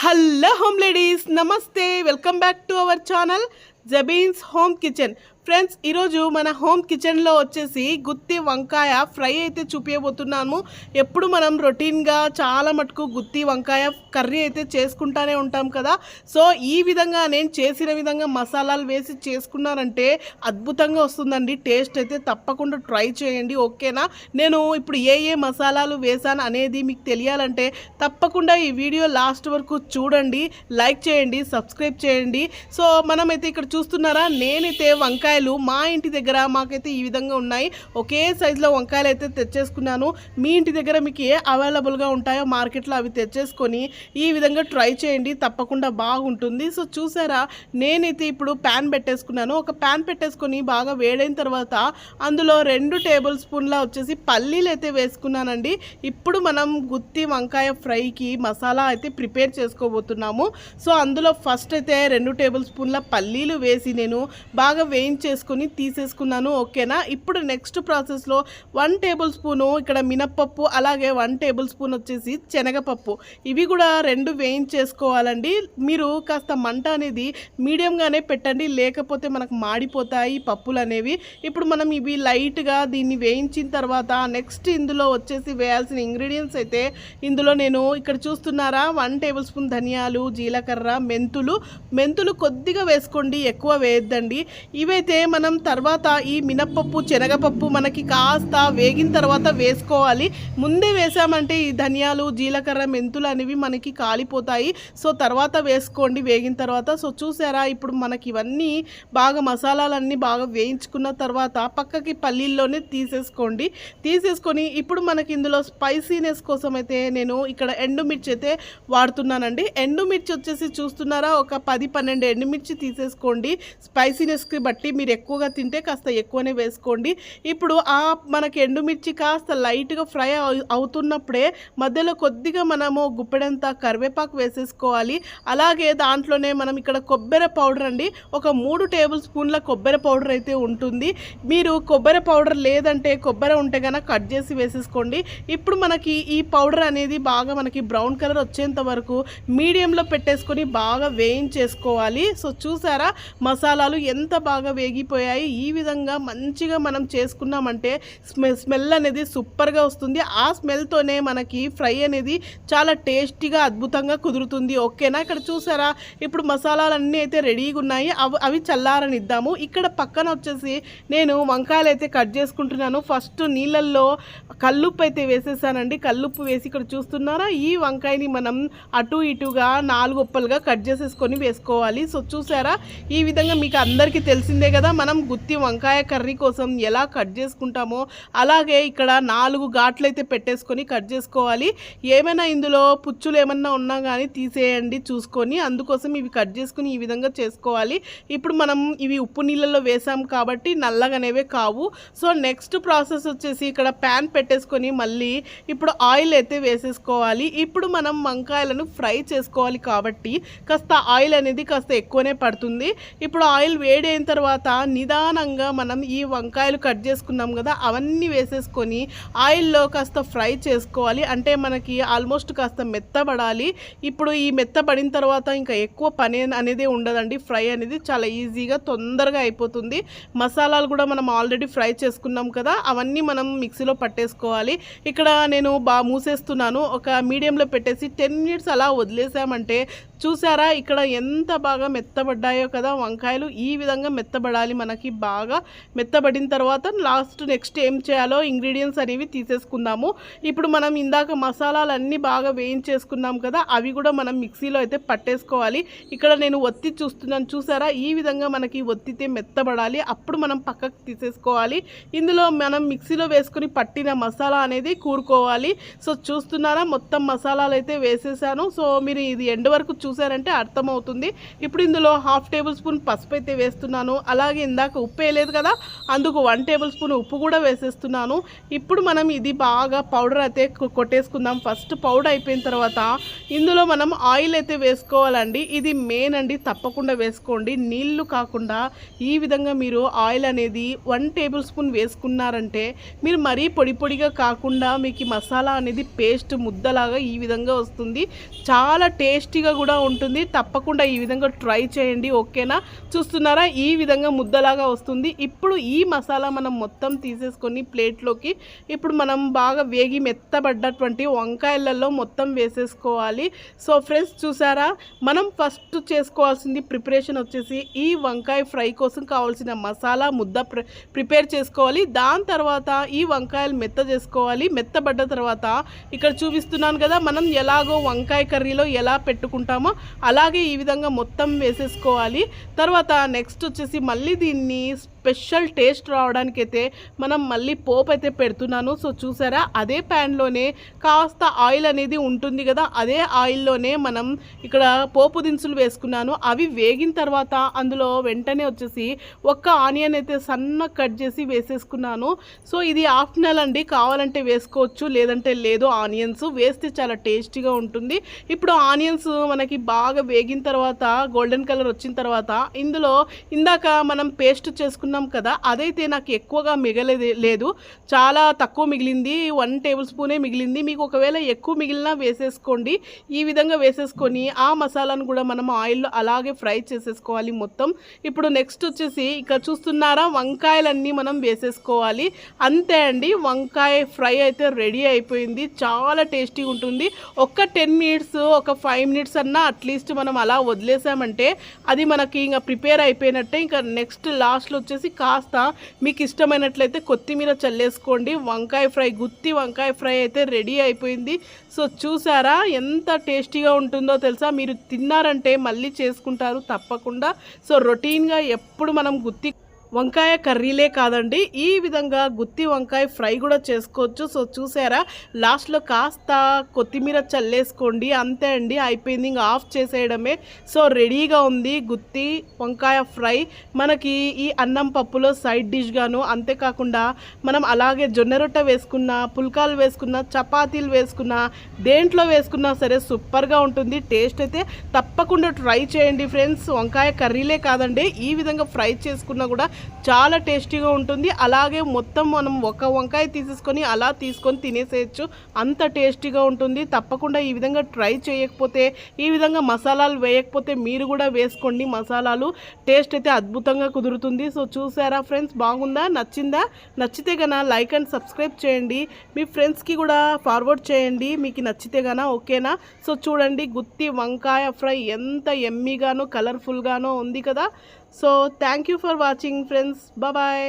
Hello home ladies నమస్తే. Welcome back to our channel Jabeen's home kitchen. Friends ఈరోజు మన home కిచెన్లో వచ్చేసి గుత్తి వంకాయ ఫ్రై అయితే చూపించబోతున్నాము ఎప్పుడు మనం రొటీన్గా చాలా మటుకు గుత్తి వంకాయ కర్రీ అయితే చేసుకుంటానే ఉంటాం కదా. సో ఈ విధంగా నేను చేసిన విధంగా మసాలాలు వేసి చేసుకున్నారంటే అద్భుతంగా వస్తుందండి. టేస్ట్ అయితే తప్పకుండా ట్రై చేయండి ఓకేనా? నేను ఇప్పుడు ఏ ఏ మసాలాలు వేసాను అనేది మీకు తెలియాలంటే తప్పకుండా ఈ వీడియో లాస్ట్ వరకు చూడండి లైక్ చేయండి సబ్స్క్రైబ్ చేయండి. సో మనమైతే ఇక్కడ చూస్తున్నారా? నేనైతే వంకాయ వంకాయలు మా ఇంటి దగ్గర మాకైతే ఈ విధంగా ఉన్నాయి. ఒకే సైజులో వంకాయలు అయితే తెచ్చేసుకున్నాను. మీ ఇంటి దగ్గర మీకు ఏ అవైలబుల్గా ఉంటాయో మార్కెట్లో అవి తెచ్చేసుకొని ఈ విధంగా ట్రై చేయండి. తప్పకుండా బాగుంటుంది. సో చూసారా? నేనైతే ఇప్పుడు ప్యాన్ పెట్టేసుకున్నాను. ఒక ప్యాన్ పెట్టేసుకొని బాగా వేడైన తర్వాత అందులో రెండు టేబుల్ స్పూన్ల వచ్చేసి పల్లీలు అయితే వేసుకున్నానండి. ఇప్పుడు మనం గుత్తి వంకాయ ఫ్రైకి మసాలా అయితే ప్రిపేర్ చేసుకోబోతున్నాము. సో అందులో ఫస్ట్ అయితే రెండు టేబుల్ స్పూన్ల పల్లీలు వేసి నేను బాగా చేసుకుని తీసేసుకున్నాను ఓకేనా? ఇప్పుడు నెక్స్ట్ ప్రాసెస్లో వన్ టేబుల్ స్పూను ఇక్కడ మినప్పప్పు అలాగే వన్ టేబుల్ స్పూన్ వచ్చేసి శనగపప్పు. ఇవి కూడా రెండు వేయించేసుకోవాలండి. మీరు కాస్త మంట అనేది మీడియంగానే పెట్టండి లేకపోతే మనకు మాడిపోతాయి పప్పులు అనేవి. ఇప్పుడు మనం ఇవి లైట్గా దీన్ని వేయించిన తర్వాత నెక్స్ట్ ఇందులో వచ్చేసి వేయాల్సిన ఇంగ్రీడియంట్స్ అయితే ఇందులో నేను ఇక్కడ చూస్తున్నారా? వన్ టేబుల్ స్పూన్ ధనియాలు జీలకర్ర మెంతులు. మెంతులు కొద్దిగా వేసుకోండి ఎక్కువ వేయద్దండి. ఇవైతే మనం తర్వాత ఈ మినప్పప్పు శనగపప్పు మనకి కాస్త వేగిన తర్వాత వేసుకోవాలి. ముందే వేసామంటే ఈ ధనియాలు జీలకర్ర మెంతులు అనేవి మనకి కాలిపోతాయి. సో తర్వాత వేసుకోండి వేగిన తర్వాత. సో చూసారా ఇప్పుడు మనకి ఇవన్నీ బాగా మసాలాలన్నీ బాగా వేయించుకున్న తర్వాత పక్కకి పల్లీల్లోనే తీసేసుకోండి. తీసేసుకొని ఇప్పుడు మనకి ఇందులో స్పైసీనెస్ కోసం అయితే నేను ఇక్కడ ఎండుమిర్చి అయితే వాడుతున్నానండి. ఎండుమిర్చి వచ్చేసి చూస్తున్నారా ఒక పది పన్నెండు ఎండుమిర్చి తీసేసుకోండి. స్పైసీనెస్కి బట్టి మీరు ఎక్కువగా తింటే కాస్త ఎక్కువనే వేసుకోండి. ఇప్పుడు ఆ మనకి ఎండుమిర్చి కాస్త లైట్గా ఫ్రై అవు- అవుతున్నప్పుడే మధ్యలో కొద్దిగా మనము గుప్పెడంత కరివేపాకు వేసేసుకోవాలి. అలాగే దాంట్లోనే మనం ఇక్కడ కొబ్బరి పౌడర్ అండి ఒక మూడు టేబుల్ స్పూన్ల కొబ్బరి పౌడర్ అయితే ఉంటుంది. మీరు కొబ్బరి పౌడర్ లేదంటే కొబ్బరి ఉంటే కనుక కట్ చేసి వేసేసుకోండి. ఇప్పుడు మనకి ఈ పౌడర్ అనేది బాగా మనకి బ్రౌన్ కలర్ వచ్చేంత వరకు మీడియంలో పెట్టేసుకొని బాగా వేయించేసుకోవాలి. సో చూసారా మసాలాలు ఎంత బాగా వేగిపోయాయి ఈ విధంగా మంచిగా మనం చేసుకున్నామంటే స్మెల్ స్మెల్ అనేది సూపర్గా వస్తుంది. ఆ స్మెల్తోనే మనకి ఫ్రై అనేది చాలా టేస్టీగా అద్భుతంగా కుదురుతుంది. ఓకేనా? ఇక్కడ చూసారా? ఇప్పుడు మసాలాలన్నీ అయితే రెడీగా ఉన్నాయి. అవి అవి చల్లారనిద్దాము. ఇక్కడ పక్కన వచ్చేసి నేను వంకాయలు అయితే కట్ చేసుకుంటున్నాను. ఫస్ట్ నీళ్ళల్లో కల్లుప్పు అయితే వేసేసానండి. కల్లుప్పు వేసి ఇక్కడ చూస్తున్నారా? ఈ వంకాయని మనం అటు ఇటుగా నాలుగు ఉప్పలుగా కట్ చేసేసుకొని వేసుకోవాలి. సో చూసారా? ఈ విధంగా మీకు అందరికీ తెలిసిందే కదా మనం గుత్తి వంకాయ కర్రీ కోసం ఎలా కట్ చేసుకుంటామో అలాగే ఇక్కడ నాలుగు ఘాట్లు అయితే పెట్టేసుకొని కట్ చేసుకోవాలి. ఏమైనా ఇందులో పుచ్చులు ఏమన్నా ఉన్నా కానీ తీసేయండి చూసుకొని అందుకోసం ఇవి కట్ చేసుకుని ఈ విధంగా చేసుకోవాలి. ఇప్పుడు మనం ఇవి ఉప్పు నీళ్ళల్లో వేసాం కాబట్టి నల్లగనేవే కావు. సో నెక్స్ట్ ప్రాసెస్ వచ్చేసి ఇక్కడ ప్యాన్ పెట్టేసుకొని మళ్ళీ ఇప్పుడు ఆయిల్ అయితే వేసేసుకోవాలి. ఇప్పుడు మనం వంకాయలను ఫ్రై చేసుకోవాలి కాబట్టి కాస్త ఆయిల్ అనేది కాస్త ఎక్కువనే పడుతుంది. ఇప్పుడు ఆయిల్ వేడి అయిన తర్వాత నిదానంగా మనం ఈ వంకాయలు కట్ చేసుకున్నాం కదా అవన్నీ వేసేసుకొని ఆయిల్లో కాస్త ఫ్రై చేసుకోవాలి. అంటే మనకి ఆల్మోస్ట్ కాస్త మెత్తబడాలి. ఇప్పుడు ఈ మెత్తబడిన తర్వాత ఇంకా ఎక్కువ పని అనేది ఉండదండి. ఫ్రై అనేది చాలా ఈజీగా తొందరగా అయిపోతుంది. మసాలాలు కూడా మనం ఆల్రెడీ ఫ్రై చేసుకున్నాం కదా అవన్నీ మనం మిక్సీలో పట్టేసుకోవాలి. ఇక్కడ నేను బాగా మూసేస్తున్నాను. ఒక మీడియంలో పెట్టేసి టెన్ మినిట్స్ అలా వదిలేసామంటే చూసారా? ఇక్కడ ఎంత బాగా మెత్తబడ్డాయో కదా? వంకాయలు ఈ విధంగా మెత్తబడాలి మనకి బాగా. మెత్తబడిన తర్వాత లాస్ట్ నెక్స్ట్ ఏం చేయాలో? ఇంగ్రీడియంట్స్ అనేవి తీసేసుకుందాము. ఇప్పుడు మనం ఇందాక మసాలాలన్నీ బాగా వేయించేసుకున్నాం కదా? అవి కూడా మనం మిక్సీలో అయితే పట్టేసుకోవాలి. ఇక్కడ నేను ఒత్తి చూస్తున్నాను. చూసారా? ఈ విధంగా మనకి ఒత్తితే మెత్తబడాలి. అప్పుడు మనం పక్కకు తీసేసుకోవాలి. ఇందులో మనం మిక్సీలో వేసుకుని పట్టిన మసాలా అనేది కూరుకోవాలి. సో చూస్తున్నారా? మొత్తం మసాలాలు అయితే వేసేసాను. సో మీరు ఇది ఎండ్ వరకు చూసారంటే అర్థమవుతుంది. ఇప్పుడు ఇందులో హాఫ్ టేబుల్ స్పూన్ పసుపు అయితే వేస్తున్నాను. అలాగే ఇందాక ఉప్పు వేయలేదు కదా అందుకు వన్ టేబుల్ స్పూన్ ఉప్పు కూడా వేసేస్తున్నాను. ఇప్పుడు మనం ఇది బాగా పౌడర్ అయితే కొట్టేసుకుందాం. ఫస్ట్ పౌడర్ అయిపోయిన తర్వాత ఇందులో మనం ఆయిల్ అయితే వేసుకోవాలండి. ఇది మెయిన్ అండి తప్పకుండా వేసుకోండి. నీళ్ళు కాకుండా ఈ విధంగా మీరు ఆయిల్ అనేది వన్ టేబుల్ స్పూన్ వేసుకున్నారంటే మీరు మరీ పొడి పొడిగా కాకుండా మీకు మసాలా అనేది పేస్ట్ ముద్దలాగా ఈ విధంగా వస్తుంది. చాలా టేస్టీగా కూడా ఉంటుంది. తప్పకుండా ఈ విధంగా ట్రై చేయండి. ఓకేనా? చూస్తున్నారా? ఈ విధంగా ముద్దలాగా వస్తుంది. ఇప్పుడు ఈ మసాలా మనం మొత్తం తీసేసుకొని ప్లేట్లోకి ఇప్పుడు మనం బాగా వేగి మెత్తబడ్డటువంటి వంకాయలలో మొత్తం వేసేసుకోవాలి. సో ఫ్రెండ్స్ చూసారా? మనం ఫస్ట్ చేసుకోవాల్సింది ప్రిపరేషన్ వచ్చేసి ఈ వంకాయ ఫ్రై కోసం కావాల్సిన మసాలా ముద్ద ప్రిపేర్ చేసుకోవాలి. దాని తర్వాత ఈ వంకాయలు మెత్త చేసుకోవాలి. మెత్తబడ్డ తర్వాత ఇక్కడ చూపిస్తున్నాను కదా మనం ఎలాగో వంకాయ కర్రీలో ఎలా పెట్టుకుంటామో అలాగే ఈ విధంగా మొత్తం వేసేసుకోవాలి. తర్వాత నెక్స్ట్ వచ్చేసి మళ్ళీ దీన్ని స్పెషల్ టేస్ట్ రావడానికి అయితే మనం మళ్ళీ పోపు అయితే పెడుతున్నాను. సో చూసారా? అదే ప్యాన్లోనే కాస్త ఆయిల్ అనేది ఉంటుంది కదా అదే ఆయిల్లోనే మనం ఇక్కడ పోపు దినుసులు వేసుకున్నాను. అవి వేగిన తర్వాత అందులో వెంటనే వచ్చేసి ఒక్క ఆనియన్ అయితే సన్న కట్ చేసి వేసేసుకున్నాను. సో ఇది ఆప్షనల్ అండి. కావాలంటే వేసుకోవచ్చు లేదంటే లేదు. ఆనియన్స్ వేస్తే చాలా టేస్టీగా ఉంటుంది. ఇప్పుడు ఆనియన్స్ మనకి బాగా వేగిన తర్వాత గోల్డెన్ కలర్ వచ్చిన తర్వాత ఇందులో ఇందాక మనం పేస్ట్ చేసుకున్న కదా అదైతే నాకు ఎక్కువగా మిగలేదు లేదు. చాలా తక్కువ మిగిలింది వన్ టేబుల్ స్పూనే మిగిలింది. మీకు ఒకవేళ ఎక్కువ మిగిలినా వేసేసుకోండి. ఈ విధంగా వేసేసుకొని ఆ మసాలాను కూడా మనం ఆయిల్లో అలాగే ఫ్రై చేసేసుకోవాలి మొత్తం. ఇప్పుడు నెక్స్ట్ వచ్చేసి ఇక్కడ చూస్తున్నారా వంకాయలన్నీ మనం వేసేసుకోవాలి. అంతే అండి వంకాయ ఫ్రై అయితే రెడీ అయిపోయింది. చాలా టేస్టీగా ఉంటుంది. ఒక్క టెన్ మినిట్స్ ఒక ఫైవ్ మినిట్స్ అన్నా అట్లీస్ట్ మనం అలా వదిలేసామంటే అది మనకి ఇంకా ప్రిపేర్ అయిపోయినట్టే. ఇంకా నెక్స్ట్ లాస్ట్లో వచ్చేసి కాస్త మీకు ఇష్టమైనట్లయితే కొత్తిమీర చల్లేసుకోండి. వంకాయ ఫ్రై గుత్తి వంకాయ ఫ్రై అయితే రెడీ అయిపోయింది. సో చూసారా ఎంత టేస్టీగా ఉంటుందో తెలుసా? మీరు తిన్నారంటే మళ్ళీ చేసుకుంటారు తప్పకుండా. సో రొటీన్గా ఎప్పుడు మనం గుత్తి వంకాయ కర్రీలే కాదండి ఈ విధంగా గుత్తి వంకాయ ఫ్రై కూడా చేసుకోవచ్చు. సో చూసారా? లాస్ట్లో కాస్త కొత్తిమీర చల్లేసుకోండి అంతే అండి. అయిపోయింది ఇంకా ఆఫ్ చేసేయడమే. సో రెడీగా ఉంది గుత్తి వంకాయ ఫ్రై. మనకి ఈ అన్నం పప్పులో సైడ్ డిష్గాను అంతేకాకుండా మనం అలాగే జొన్న రొట్టె వేసుకున్న పుల్కాలు వేసుకున్న చపాతీలు వేసుకున్న దేంట్లో వేసుకున్నా సరే సూపర్గా ఉంటుంది. టేస్ట్ అయితే తప్పకుండా ట్రై చేయండి ఫ్రెండ్స్. వంకాయ కర్రీలే కాదండి ఈ విధంగా ఫ్రై చేసుకున్నా కూడా చాలా టేస్టీగా ఉంటుంది. అలాగే మొత్తం మనం ఒక వంకాయ తీసేసుకొని అలా తీసుకొని తినేసేయచ్చు. అంత టేస్టీగా ఉంటుంది. తప్పకుండా ఈ విధంగా ట్రై చేయకపోతే ఈ విధంగా మసాలాలు వేయకపోతే మీరు కూడా వేసుకోండి మసాలాలు. టేస్ట్ అయితే అద్భుతంగా కుదురుతుంది. సో చూసారా ఫ్రెండ్స్? బాగుందా? నచ్చిందా? నచ్చితే గన లైక్ అండ్ సబ్స్క్రైబ్ చేయండి. మీ ఫ్రెండ్స్కి కూడా ఫార్వర్డ్ చేయండి. మీకు నచ్చితే గన ఓకేనా? సో చూడండి గుత్తి వంకాయ ఫ్రై ఎంత ఎమ్మీగానో కలర్ఫుల్గానో ఉంది కదా? So thank you for watching friends bye